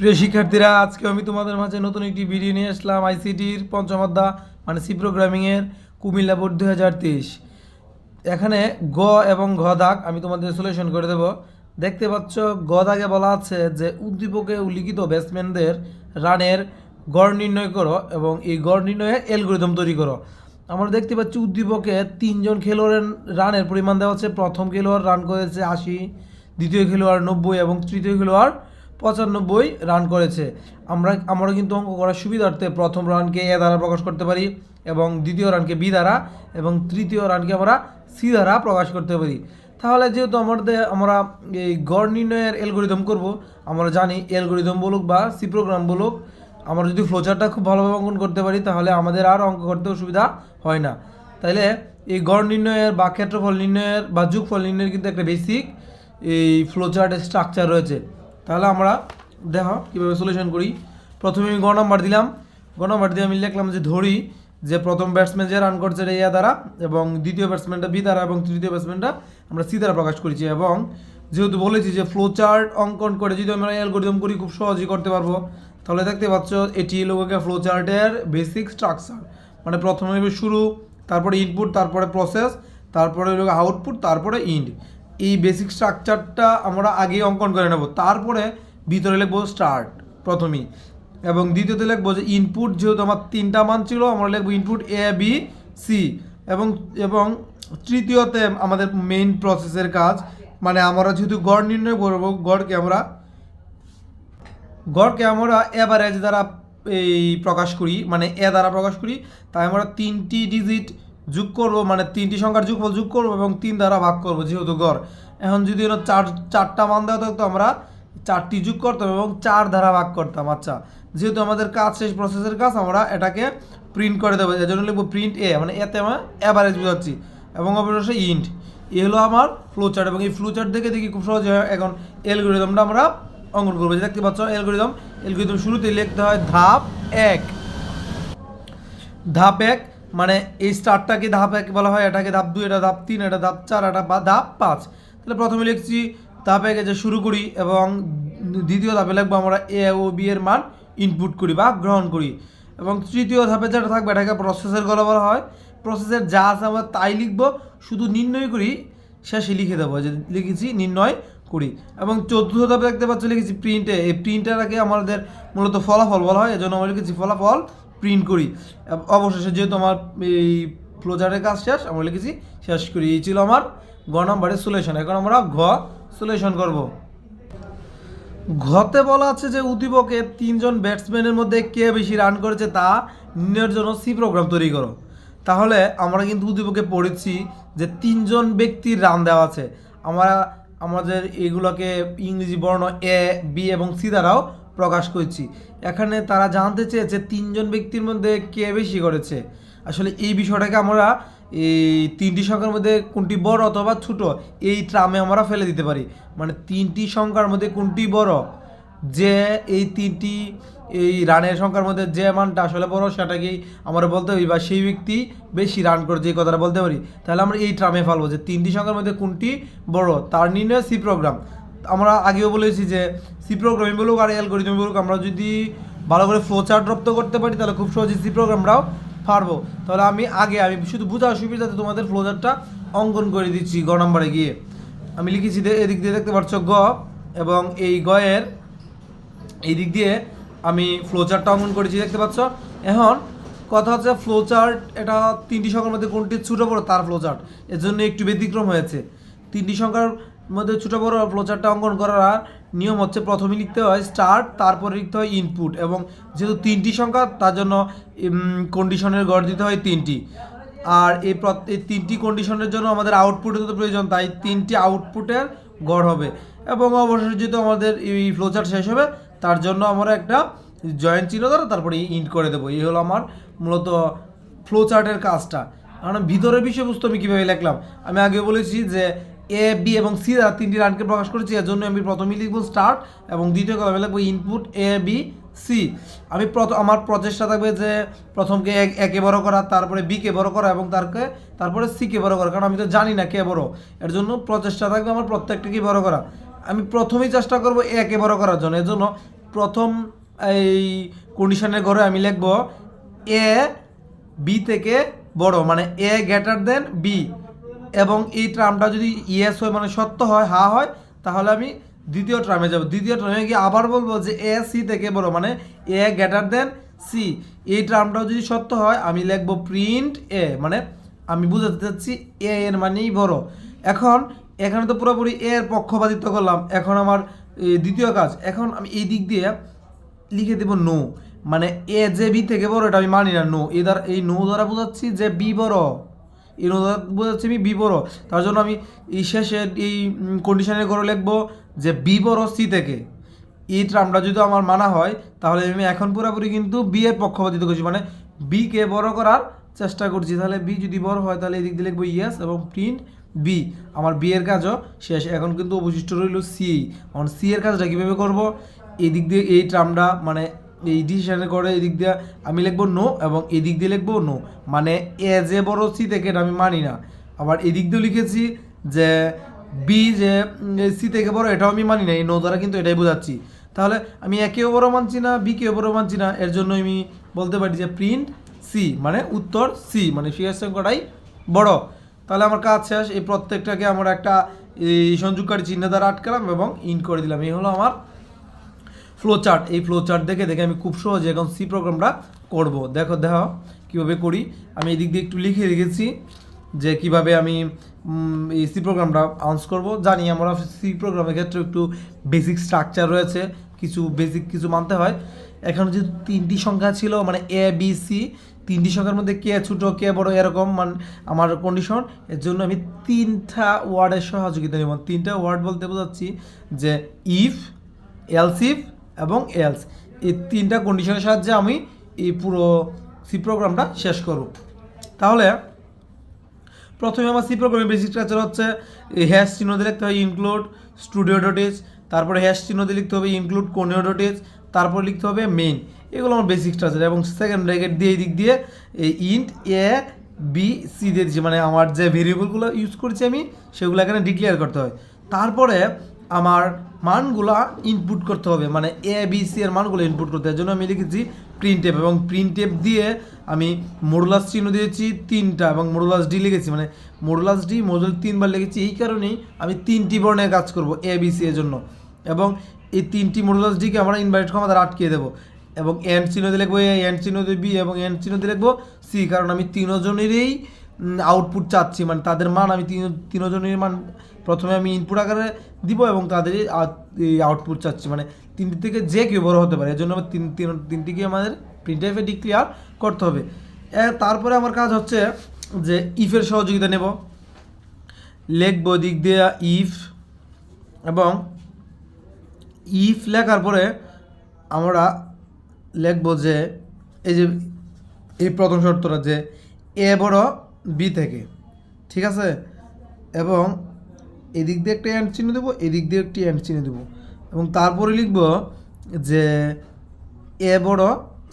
প্রিয় শিক্ষার্থীরা, আজকে আমি তোমাদের মাঝে নতুন একটি ভিডিও নিয়ে আসলাম আইসিটির পঞ্চম অধ্যায় মানে সি প্রোগ্রামিংয়ের কুমিল্লা বোর্ড দু হাজার তেইশ। এখানে গ এবং ঘ দাগ আমি তোমাদের সলিউশন করে দেব। দেখতে পাচ্ছ, গ দাগে বলা আছে যে উদ্দীপকে উল্লিখিত ব্যাটসম্যানদের রানের গড় নির্ণয় করো এবং এই গড় নির্ণয়ের অ্যালগোরিদম তৈরি করো। আমরা দেখতে পাচ্ছি উদ্দীপকে তিনজন খেলোয়াড়ের রানের পরিমাণ দেওয়া হচ্ছে। প্রথম খেলোয়াড় রান করেছে আশি, দ্বিতীয় খেলোয়াড় নব্বই এবং তৃতীয় খেলোয়াড় পঁচানব্বই রান করেছে। আমরা আমরা কিন্তু অঙ্ক করার সুবিধার্থে প্রথম রানকে এ দ্বারা প্রকাশ করতে পারি এবং দ্বিতীয় রানকে বি দ্বারা এবং তৃতীয় রানকে আমরা সি দ্বারা প্রকাশ করতে পারি। তাহলে যেহেতু আমাদের, আমরা এই গড় নির্ণয়ের অ্যালগোরিদম করব, আমরা জানি অ্যালগোরিদম বলুক বা সি প্রোগ্রাম বলুক, আমরা যদি ফ্লোচারটা খুব ভালোভাবে অঙ্কন করতে পারি, তাহলে আমাদের আর অঙ্ক করতে অসুবিধা হয় না। তাইলে এই গড় নির্ণয়ের বা ক্ষেত্রফল নির্ণয়ের বা যুগফল নির্ণয়ের কিন্তু একটা বেসিক এই ফ্লোচার্টের স্ট্রাকচার রয়েছে। তাহলে আমরা দেখো কীভাবে সলিউশন করি। প্রথমে আমি গ নাম্বার দিলাম। গ নাম্বার দিয়ে আমি লিখলাম যে ধরি যে প্রথম ব্যাটসম্যান যে রান করছে এটা ইয়া দ্বারা এবং দ্বিতীয় ব্যাটসম্যানটা বি দ্বারা এবং তৃতীয় ব্যাটসম্যানটা আমরা সি দ্বারা প্রকাশ করেছি এবং যেহেতু বলেছি যে ফ্লো চার্ট অঙ্কন করে যদি আমরা অ্যালগোরিদম করি খুব সহজেই করতে পারব, তাহলে দেখতে পাচ্ছ এটি হলো ফ্লো চার্টের বেসিক স্ট্রাকচার মানে প্রথমে শুরু, তারপরে ইনপুট তারপরে প্রসেস তারপরে আউটপুট তারপরে ইন্ড এই বেসিক স্ট্রাকচারটা আমরা আগে অঙ্কন করে নেব। তারপরে ভিতরে লিখব স্টার্ট প্রথমেই। এবং দ্বিতীয়তে লিখব যে ইনপুট যেহেতু আমার তিনটা মান ছিল, আমরা লিখব ইনপুট এ বি সি এবং এবং তৃতীয়তে আমাদের মেইন প্রসেসের কাজ মানে আমরা যেহেতু গড় নির্ণয় করব, গড়কে আমরা গড়কে আমরা এভারেজ দ্বারা এই প্রকাশ করি মানে এ দ্বারা প্রকাশ করি। তাই আমরা তিনটি ডিজিট যোগ করব মানে তিনটি সংখ্যার যোগফল যোগ করব এবং তিন দ্বারা ভাগ করব যেহেতু গড়। এখন যদি হলো চার, চারটা মান দেওয়া থাকতো আমরা, চারটি যোগ করতাম এবং চার দ্বারা ভাগ করতাম। আচ্ছা যেহেতু আমাদের কাজ শেষ প্রসেসের কাজ, আমরা এটাকে প্রিন্ট করে দেবো। এই জন্য লিখব প্রিন্ট এ মানে এতে আমরা অ্যাভারেজ বোঝাচ্ছি এবং অবশ্যই ইন্ট এ হলো আমার ফ্লো চার্ট এবং এই ফ্লো চার্ট দেখে দেখি খুব সহজে এখন এলগোরিদমটা আমরা অঙ্কন করব। যে দেখতে পাচ্ছ অ্যালগোরিদম অ্যালগোরিদম শুরুতে লিখতে হয় ধাপ এক। ধাপ এক মানে এই স্টারটাকে ধাপ এক বলা হয়, এটাকে ধাপ দুই, এটা ধাপ তিন, এটা ধাপ চার, এটা বা ধাপ পাঁচ। তাহলে প্রথমে লিখছি, ধাপ একে যে শুরু করি এবং দ্বিতীয় ধাপে লিখব আমরা এ ও বি এর মান ইনপুট করি বা গ্রহণ করি। এবং তৃতীয় ধাপে যেটা থাকবে, এটাকে প্রসেসের গলা বলা হয়। প্রসেসের যা আছে আমরা তাই লিখব, শুধু নির্ণয় করি, শেষে লিখে দেবো, যে লিখেছি, নির্ণয় করি। এবং চতুর্থ ধাপে দেখতে পাচ্ছ, লিখেছি প্রিন্টে এই প্রিন্টারকে আমাদের মূলত ফলাফল বলা হয়, এজন্য আমরা লিখেছি ফলাফল প্রিন্ট করি। অবশেষে যেহেতু আমার এই ফ্লোচারের কাজ শেষ আমরা লিখেছি, শেষ করি। এই ছিল আমার গ নম্বরের সলিউশন এখন আমরা ঘ সলিউশন করব। ঘতে বলা আছে যে উদ্দীপকে তিনজন ব্যাটসম্যানের মধ্যে কে বেশি রান করেছে তা নির্ণয়ের জন্য সি প্রোগ্রাম তৈরি করো। তাহলে আমরা কিন্তু উদ্দীপকে পড়েছি যে তিনজন ব্যক্তির রান দেওয়া আছে। আমরা আমাদের এগুলোকে ইংরেজি বর্ণ এ, বি এবং সি দ্বারাও প্রকাশ করছি। এখানে তারা জানতে চেয়েছে তিনজন ব্যক্তির মধ্যে কে বেশি করেছে। আসলে এই বিষয়টাকে আমরা এই তিনটি সংখ্যার মধ্যে কোনটি বড় অথবা ছোট, এই ট্রামে আমরা ফেলে দিতে পারি। মানে তিনটি সংখ্যার মধ্যে কোনটি বড়, যে এই তিনটি, এই রানের সংখ্যার মধ্যে যে মানটা আসলে বড় সেটাকেই আমরা বলতে পারি বা সেই ব্যক্তি বেশি রান করেছে, এই কথাটা বলতে পারি। তাহলে আমরা এই ট্রামে ফেলব যে তিনটি সংখ্যার মধ্যে কোনটি বড়, তার নির্ণয় সি প্রোগ্রাম। আমরা আগেও বলেছি যে সি প্রোগ্রামিং বলুক আর অ্যালগোরিদম বলুক, আমরা যদি ভালো করে ফ্লো চার্ট রপ্ত করতে পারি, তাহলে খুব সহজে সি প্রোগ্রামটাও পারব। তাহলে আমি আগে, আমি শুধু বোঝার সুবিধাতে তোমাদের ফ্লো চার্টটা অঙ্কন করে দিচ্ছি গ নম্বরে গিয়ে। আমি লিখেছি এদিক দিয়ে দেখতে পাচ্ছ গ এবং এই গয়ের এই দিক দিয়ে আমি ফ্লো চার্টটা অঙ্কন করেছি, দেখতে পাচ্ছ? এখন কথা হচ্ছে ফ্লো চার্ট এটা তিনটি সংখ্যার মধ্যে কোনটি ছোটো বড়, তার ফ্লো চার্ট এর জন্য একটু ব্যতিক্রম হয়েছে। তিনটি সংখ্যার মধ্যে ছোটো বড় ফ্লো চার্টটা অঙ্কন করার নিয়ম হচ্ছে প্রথমে লিখতে হয় স্টার্ট, তারপরে লিখতে হয় ইনপুট এবং যেহেতু তিনটি সংখ্যা, তার জন্য কন্ডিশনের গড় দিতে হয় তিনটি। আর এই এই তিনটি কন্ডিশনের জন্য আমাদের আউটপুটের তো প্রয়োজন, তাই তিনটি আউটপুটের গড় হবে এবং অবশেষে যেহেতু আমাদের এই ফ্লোচার্ট শেষ হবে, তার জন্য আমরা একটা জয়েন্ট চিহ্ন দ্বারা তারপরে ইন্ট করে দেবো। এই হলো আমার মূলত ফ্লোচার্টের কাজটা। কারণ ভিতরের বিষয়বস্তু আমি কীভাবে লিখলাম? আমি আগে বলেছি যে এ বি এবং সি দ্বারা তিনটি রানকে প্রকাশ করেছি এর জন্য আমি প্রথমেই লিখব স্টার্ট এবং দ্বিতীয় কথা লিখব ইনপুট এ বি সি আমি প্রথম আমার প্রচেষ্টা থাকবে যে প্রথমকে এক বড় করা, তারপরে বিকে বড় করা এবং তারকে তারপরে সিকে বড় করা, কারণ আমি তো জানি না কে বড়। এর জন্য প্রচেষ্টা থাকবে আমার প্রত্যেকটাকেই বড় করা। আমি প্রথমেই চেষ্টা করব একে বড় করার জন্য, এর জন্য প্রথম এই কন্ডিশনের ঘরে আমি লিখব এ বি থেকে বড় মানে এ গ্রেটার দেন বি এবং এই ট্রামটা যদি ইয়েস হয় মানে সত্য হয়, হা হয়, তাহলে আমি দ্বিতীয় ট্রামে যাব। দ্বিতীয় ট্রামে গিয়ে আবার বলব যে এ সি থেকে বড় মানে এ গ্রেটার দেন সি এই ট্রামটাও যদি সত্য হয়, আমি লিখব প্রিন্ট এ মানে আমি বুঝাতে চাচ্ছি এ এর মানেই বড়। এখন এখানে তো পুরোপুরি এর পক্ষপাতিত্ব করলাম। এখন আমার দ্বিতীয় কাজ। এখন আমি এই দিক দিয়ে লিখে দেব নো মানে এ যে বি থেকে বড়, এটা আমি মানি না নো এ দ্বারা, এই নো দ্বারা বোঝাচ্ছি যে বি বড়। নো বোঝাচ্ছি আমি বি বড় তার জন্য আমি এই শেষে এই কন্ডিশনের করে লিখব যে বি বড় সি থেকে। এই ট্রামটা যদি আমার মানা হয়, তাহলে আমি এখন পুরোপুরি কিন্তু বি এর পক্ষপাতিত্ব করছি। মানে বি কে বড় করার চেষ্টা করছি। তাহলে বি যদি বড় হয়, তাহলে এদিক দিয়ে লিখব ইয়েস এবং প্রিন্ট বি আমার বি এর কাজও শেষ। এখন কিন্তু অবশিষ্ট রইল সি এখন সি এর কাজটা কীভাবে করব? এই দিক দিয়ে এই ট্রামটা মানে এই ডিসিশনের করে এই দিক দিয়ে আমি লিখব নো এবং এই দিক দিয়ে লিখব নো মানে এ যে বড় সি থেকে এটা আমি মানি না। আবার এদিক দিক দিয়েও লিখেছি যে বি যে সি থেকে বড় এটাও আমি মানি না। এই নো দ্বারা কিন্তু এটাই বোঝাচ্ছি। তাহলে আমি একেও বড় মানছি না বি কেও বড় মানছি না। এর জন্য আমি বলতে পারি যে প্রিন্ট সি মানে উত্তর সি মানে ফিয়ার সংখ্যাটাই বড়। তাহলে আমার কাজ শেষ। এই প্রত্যেকটাকে আমরা একটা সংযোগকারী চিহ্ন দ্বারা আটকালাম এবং ইন করে দিলাম। এই হলো আমার ফ্লো চার্ট এই ফ্লো চার্ট দেখে দেখে আমি খুব সহজে এখন সি প্রোগ্রামটা করব। দেখো দেখো, কীভাবে করি? আমি এদিক দিয়ে একটু লিখে রেখেছি যে কীভাবে আমি এই সি প্রোগ্রামটা আউন্স করব। জানি আমরা সি প্রোগ্রামের ক্ষেত্রে একটু বেসিক স্ট্রাকচার রয়েছে, কিছু বেসিক কিছু মানতে হয়। এখন যে তিনটি সংখ্যা ছিল মানে এ বি সি তিনটি সংখ্যার মধ্যে কে ছোটো, কে বড়, এরকম, মান আমার কন্ডিশন এর জন্য আমি তিনটা ওয়ার্ডের সহযোগিতা নেব। তিনটা ওয়ার্ড বলতে বোঝাচ্ছি যে ইফ এলসিফ এবং এলস এই তিনটা কন্ডিশনের সাহায্যে আমি এই পুরো সি প্রোগ্রামটা শেষ করব। তাহলে, প্রথমে আমার সি প্রোগ্রামের বেসিক স্ট্রাকচার হচ্ছে হ্যাশ চিহ্ন দিয়ে লিখতে হবে ইনক্লুড স্টুডিও ডটেজ তারপরে হ্যাশ চিহ্ন দিয়ে লিখতে হবে ইনক্লুড কোনিও ডটেজ তারপর লিখতে হবে মেইন এগুলো আমার বেসিক স্ট্রাকচার এবং সেকেন্ড ব্র্যাকেট দিয়ে এই দিক দিয়ে ইন্ট এ বি সি দিয়ে দিচ্ছি। মানে আমার যে ভেরিয়েবলগুলো ইউজ করছি আমি, সেগুলো এখানে ডিক্লেয়ার করতে হয়। তারপরে আমার মানগুলা ইনপুট করতে হবে মানে এ বি সি এর মানগুলো ইনপুট করতে এর জন্য আমি লিখেছি প্রিন্ট টেপ এবং প্রিন্ট টেপ দিয়ে আমি মডুলাস চিহ্ন দিয়েছি তিনটা এবং মডুলাস ডি লিখেছি। মানে মডুলাস ডি মডুল তিনবার লিখেছি, এই কারণেই আমি তিনটি বর্ণের কাজ করব এ বি সি এর জন্য। এবং এই তিনটি মডুলাস ডিকে আমরা ইনভাইট ক্ষমতা আটকিয়ে দেবো। এবং এন চিহ্ন দিয়ে লিখব এ এন চিহ্ন দিয়ে বি এবং এন চিহ্ন দিয়ে লিখব সি কারণ আমি তিনজনেরই আউটপুট চাচ্ছি। মানে তাদের মান আমি তিন, তিনজনের মান প্রথমে আমি ইনপুট আকারে দিব এবং তাদের আউটপুট চাচ্ছি। মানে তিনটি থেকে যে কেউ বড় হতে পারে এর জন্য তিন তিন, তিনটিকে আমাদের প্রিন্ট টাইপে ডিক্লিয়ার করতে হবে। তারপরে আমার কাজ হচ্ছে যে ইফের সহযোগিতা নেব। লিখব দিক দিয়ে ইফ এবং ইফ লেখার পরে আমরা লিখব যে, এই যে, এই প্রথম শর্তটা যে, এ বড় বি থেকে, ঠিক আছে? এবং এদিক দিয়ে একটা অ্যান্ড চিহ্ন দেবো, এদিক দিয়ে একটি অ্যান্ড চিহ্ন দেবো। এবং তারপরে লিখব যে এ বড়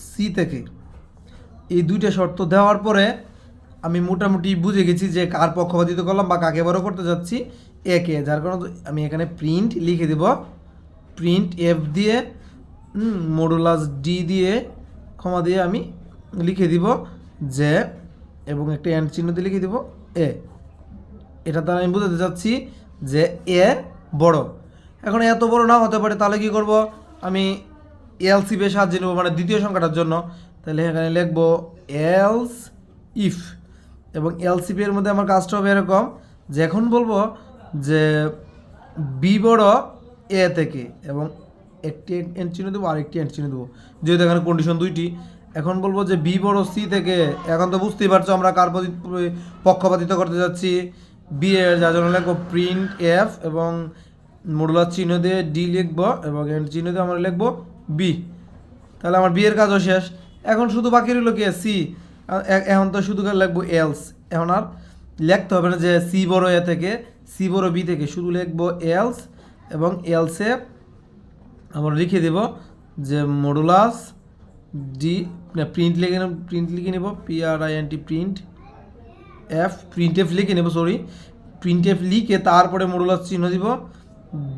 সি থেকে। এই দুইটা শর্ত দেওয়ার পরে আমি মোটামুটি বুঝে গেছি যে কার পক্ষপাতিত্ব করলাম বা কাকে বড় করতে যাচ্ছি একে যার কারণে আমি এখানে প্রিন্ট লিখে দেব। প্রিন্ট এফ দিয়ে মডুলাস ডি দিয়ে ক্ষমা দিয়ে আমি লিখে দিব যে এবং একটা অ্যান্ড চিহ্ন দিয়ে লিখে দিব এ এটা দ্বারা আমি বোঝাতে চাচ্ছি যে এ বড়। এখন এত বড় না হতে পারে, তাহলে কি করব? আমি এলসি বে সাহায্য নেব মানে দ্বিতীয় সংখ্যাটার জন্য। তাহলে এখানে লিখব এলস ইফ এবং এলসিপি এর মধ্যে আমার কাজটা হবে এরকম যে এখন বলব যে বি বড় এ থেকে, এবং একটি এন্ড চিহ্ন দেবো আর একটি এন্ড চিহ্ন দেবো। যেহেতু এখানে কন্ডিশন দুইটি এখন বলব যে বি বড় সি থেকে, এখন তো বুঝতেই পারছ আমরা কার পক্ষপাতিত্ব করতে যাচ্ছি। বি এর যার জন্য লিখব প্রিন্ট এফ এবং মডুলার চিহ্ন দিয়ে ডি লিখব এবং এন্ড চিহ্ন দিয়ে আমরা লিখব বি তাহলে আমার বিয়ের কাজও শেষ। এখন শুধু বাকি রইল কি? সি এখন তো শুধু লিখব এলস এখন আর লিখতে হবে না যে সি বড় এ থেকে সি বড় বি থেকে। শুধু লিখব এলস এবং এলসে আমরা লিখে দেব যে মডুলাস ডি না প্রিন্ট লিখে নেব প্রিন্ট লিখে নেব P R I N T print f print f লিখে নেব সরি প্রিন্ট এফ লিখে তারপরে মডুলাস চিহ্ন দিব।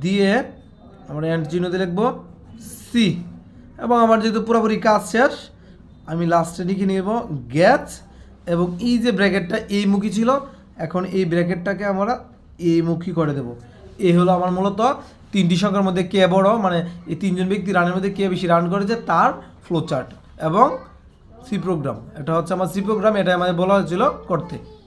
দিয়ে আমরা এন্ড চিহ্ন দিয়ে লিখব সি এবং আমার যেহেতু পুরোপুরি কাজ শেষ, আমি লাস্টে লিখে নিব গ্যাচ এবং এই যে ব্র্যাকেটটা এই মুখী ছিল, এখন এই ব্র্যাকেটটাকে আমরা এই মুখী করে দেব। এই হলো আমার মূলত তিনটি সংখ্যার মধ্যে কে বড়? মানে এই তিনজন ব্যক্তি রানের মধ্যে কে বেশি রান করেছে? তার ফ্লো চার্ট এবং সি প্রোগ্রাম এটা হচ্ছে আমার সি প্রোগ্রাম এটাই আমাদের বলা হয়েছিল করতে।